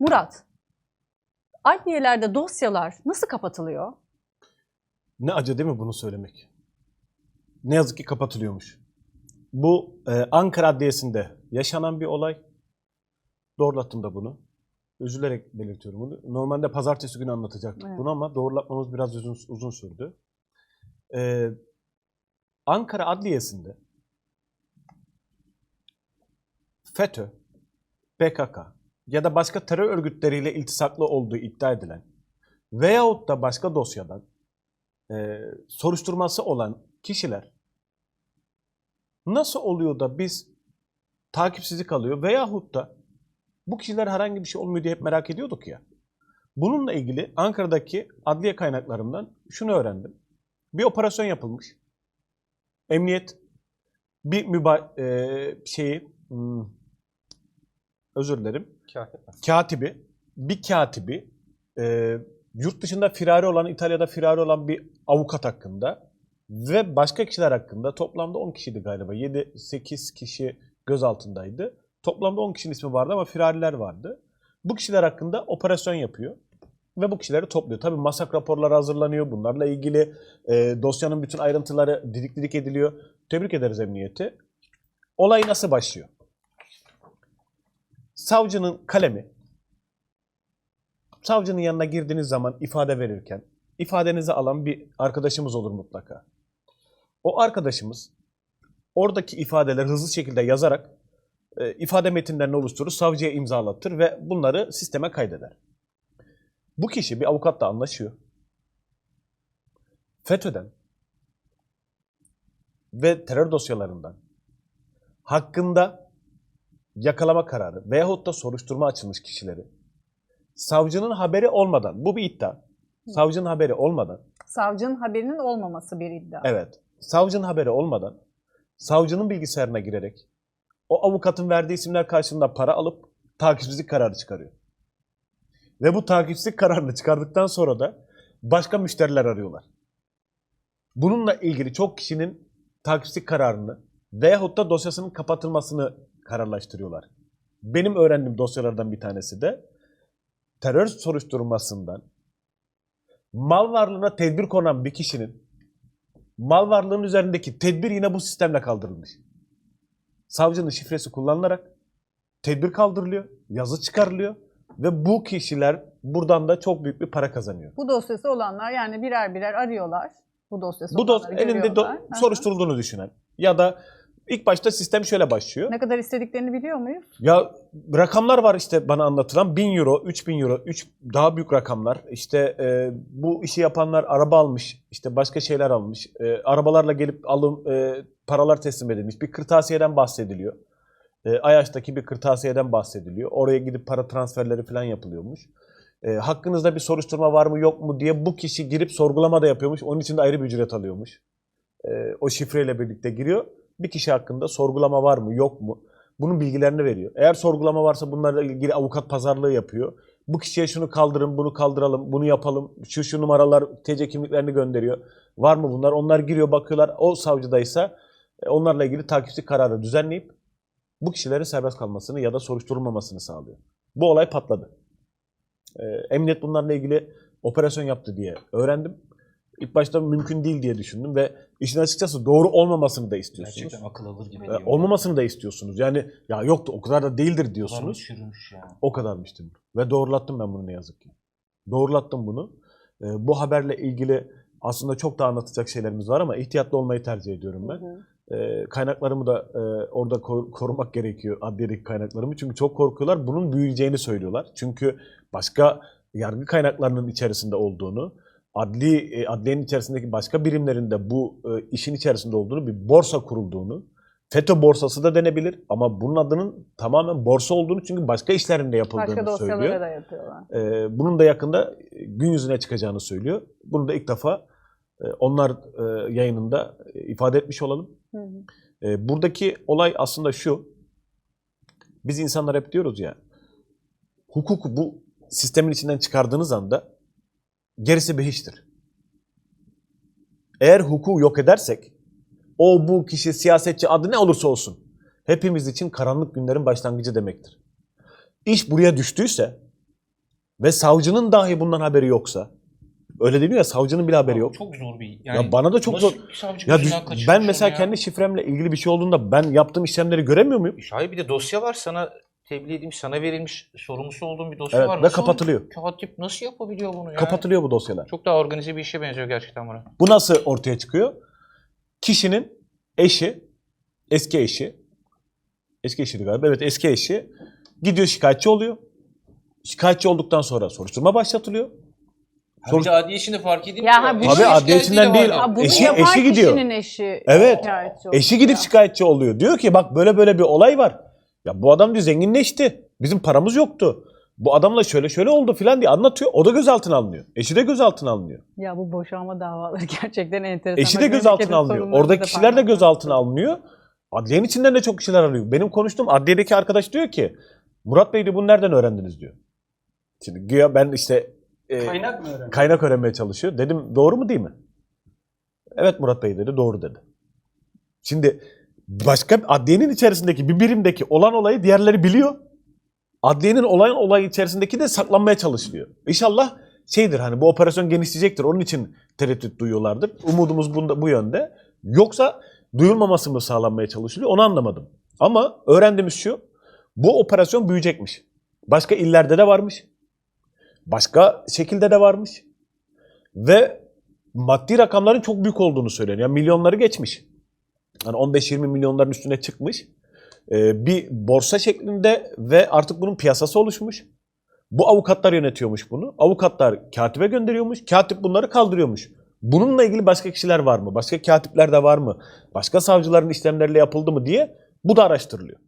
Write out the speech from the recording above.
Murat, adliyelerde dosyalar nasıl kapatılıyor? Ne acı değil mi bunu söylemek? Ne yazık ki kapatılıyormuş. Bu e, Ankara Adliyesi'nde yaşanan bir olay. Doğrulattım da bunu. Üzülerek belirtiyorum bunu. Normalde pazartesi günü anlatacaktık Evet. bunu ama doğrulatmamız biraz uzun, uzun sürdü. E, Ankara Adliyesi'nde FETÖ, PKK ya da başka terör örgütleriyle iltisaklı olduğu iddia edilen veyahut da başka dosyadan e, soruşturması olan kişiler nasıl oluyor da biz takipsizlik alıyor veyahut da bu kişiler herhangi bir şey olmuyor diye hep merak ediyorduk ya. Bununla ilgili Ankara'daki adliye kaynaklarımdan şunu öğrendim. Bir operasyon yapılmış. Emniyet bir müba e, şeyi hmm, özür dilerim katibi, bir katibi e, yurt dışında firari olan, İtalya'da firari olan bir avukat hakkında ve başka kişiler hakkında toplamda 10 kişiydi galiba. 7-8 kişi gözaltındaydı. Toplamda 10 kişinin ismi vardı ama firariler vardı. Bu kişiler hakkında operasyon yapıyor ve bu kişileri topluyor. Tabii masak raporları hazırlanıyor. Bunlarla ilgili e, dosyanın bütün ayrıntıları didik didik ediliyor. Tebrik ederiz emniyeti. Olay nasıl başlıyor? Savcının kalemi savcının yanına girdiğiniz zaman ifade verirken ifadenizi alan bir arkadaşımız olur mutlaka. O arkadaşımız oradaki ifadeleri hızlı şekilde yazarak e, ifade metinlerini oluşturur, savcıya imzalatır ve bunları sisteme kaydeder. Bu kişi bir avukatla anlaşıyor. FETÖ'den ve terör dosyalarından hakkında yakalama kararı veyahut da soruşturma açılmış kişileri savcının haberi olmadan, bu bir iddia, savcının haberi olmadan, Savcının haberinin olmaması bir iddia. evet, savcının haberi olmadan, savcının bilgisayarına girerek o avukatın verdiği isimler karşılığında para alıp takipsizlik kararı çıkarıyor. Ve bu takipsizlik kararını çıkardıktan sonra da başka müşteriler arıyorlar. Bununla ilgili çok kişinin takipsizlik kararını veyahut da dosyasının kapatılmasını kararlaştırıyorlar. Benim öğrendiğim dosyalardan bir tanesi de terör soruşturmasından mal varlığına tedbir konan bir kişinin mal varlığının üzerindeki tedbir yine bu sistemle kaldırılmış. Savcının şifresi kullanılarak tedbir kaldırılıyor, yazı çıkarılıyor ve bu kişiler buradan da çok büyük bir para kazanıyor. Bu dosyası olanlar yani birer birer arıyorlar. Bu dosyası Bu dos olanları elinde do- soruşturulduğunu düşünen ya da ilk başta sistem şöyle başlıyor. Ne kadar istediklerini biliyor muyuz? Ya rakamlar var işte bana anlatılan 1000 euro, 3000 euro, 3 daha büyük rakamlar. İşte e, bu işi yapanlar araba almış, işte başka şeyler almış. E, arabalarla gelip alım e, paralar teslim edilmiş. Bir kırtasiyeden bahsediliyor. E, Ayaş'taki bir kırtasiyeden bahsediliyor. Oraya gidip para transferleri falan yapılıyormuş. E, hakkınızda bir soruşturma var mı yok mu diye bu kişi girip sorgulama da yapıyormuş. Onun için de ayrı bir ücret alıyormuş. E, o şifreyle birlikte giriyor. Bir kişi hakkında sorgulama var mı yok mu? Bunun bilgilerini veriyor. Eğer sorgulama varsa bunlarla ilgili avukat pazarlığı yapıyor. Bu kişiye şunu kaldırın, bunu kaldıralım, bunu yapalım. Şu şu numaralar TC kimliklerini gönderiyor. Var mı bunlar? Onlar giriyor bakıyorlar. O savcıdaysa e, onlarla ilgili takipçi kararı düzenleyip bu kişilerin serbest kalmasını ya da soruşturulmamasını sağlıyor. Bu olay patladı. E, emniyet bunlarla ilgili operasyon yaptı diye öğrendim. İlk başta mümkün değil diye düşündüm ve işin açıkçası doğru olmamasını da istiyorsunuz. Gerçekten akıl alır gibi E, değil. olmamasını da istiyorsunuz. Yani ya yoktu o kadar da değildir diyorsunuz. çürümüş ya. O kadarmış dedim. Ve doğrulattım ben bunu ne yazık ki. Doğrulattım bunu. E, bu haberle ilgili aslında çok da anlatacak şeylerimiz var ama ihtiyatlı olmayı tercih ediyorum ben. Hı hı. E, kaynaklarımı da e, orada ko- korumak gerekiyor adliyedeki kaynaklarımı. Çünkü çok korkuyorlar. Bunun büyüyeceğini söylüyorlar. Çünkü başka yargı kaynaklarının içerisinde olduğunu, adli e, adliyenin içerisindeki başka birimlerin de bu e, işin içerisinde olduğunu, bir borsa kurulduğunu, FETÖ borsası da denebilir ama bunun adının tamamen borsa olduğunu çünkü başka işlerinde yapıldığını Başka dosyalara söylüyor. da yapıyorlar. E, bunun da yakında e, gün yüzüne çıkacağını söylüyor. Bunu da ilk defa e, onlar e, yayınında ifade etmiş olalım. Hı hı. E, buradaki olay aslında şu. Biz insanlar hep diyoruz ya. Hukuku bu sistemin içinden çıkardığınız anda gerisi bir hiçtir. Eğer hukuku yok edersek o bu kişi siyasetçi adı ne olursa olsun hepimiz için karanlık günlerin başlangıcı demektir. İş buraya düştüyse ve savcının dahi bundan haberi yoksa öyle deniyor ya savcının bile haberi yok. Çok zor bir. ya bana da çok zor. Ya düş- ben mesela ya? kendi şifremle ilgili bir şey olduğunda ben yaptığım işlemleri göremiyor muyum? Hayır bir de dosya var sana tebliğ edilmiş, sana verilmiş sorumlusu olduğun bir dosya Evet var. ve kapatılıyor. Katip nasıl yapabiliyor bunu ya? Kapatılıyor bu dosyalar. Çok daha organize bir işe benziyor gerçekten buna. Bu nasıl ortaya çıkıyor? Kişinin eşi, eski eşi, eski eşiydi galiba, evet eski eşi gidiyor şikayetçi oluyor. Şikayetçi olduktan sonra soruşturma başlatılıyor. Ha, Sonuç- bir de adliye içinde fark edilmiyor. Ya ha, bu- Tabii adliye içinden değil. Ha, bunu Eşi- yapan eşi gidiyor. kişinin eşi Evet. şikayetçi oluyor. Eşi gidip şikayetçi oluyor. Diyor ki bak böyle böyle bir olay var. Ya bu adam diyor zenginleşti. Bizim paramız yoktu. Bu adamla şöyle şöyle oldu filan diye anlatıyor. O da gözaltına alınıyor. Eşi de gözaltına alınıyor. Ya bu boşanma davaları gerçekten enteresan. Eşi Bak, de gözaltına memleketin alınıyor. Oradaki da kişiler de gözaltına alınıyor. Adliyenin içinden de çok kişiler alıyor. Benim konuştuğum adliyedeki arkadaş diyor ki Murat Bey diyor bunu nereden öğrendiniz diyor. Şimdi güya ben işte e, Kaynak mı kaynak öğrenmeye çalışıyor. Dedim doğru mu değil mi? Evet Murat Bey dedi doğru dedi. Şimdi başka adliyenin içerisindeki bir birimdeki olan olayı diğerleri biliyor. Adliyenin olayın olayı içerisindeki de saklanmaya çalışılıyor. İnşallah şeydir hani bu operasyon genişleyecektir. Onun için tereddüt duyuyorlardır. Umudumuz bunda, bu yönde. Yoksa duyulmaması mı sağlanmaya çalışılıyor onu anlamadım. Ama öğrendiğimiz şu. Bu operasyon büyüyecekmiş. Başka illerde de varmış. Başka şekilde de varmış. Ve maddi rakamların çok büyük olduğunu söyleniyor. Yani milyonları geçmiş. Hani 15-20 milyonların üstüne çıkmış. Ee, bir borsa şeklinde ve artık bunun piyasası oluşmuş. Bu avukatlar yönetiyormuş bunu. Avukatlar katibe gönderiyormuş. Katip bunları kaldırıyormuş. Bununla ilgili başka kişiler var mı? Başka katipler de var mı? Başka savcıların işlemleriyle yapıldı mı diye bu da araştırılıyor.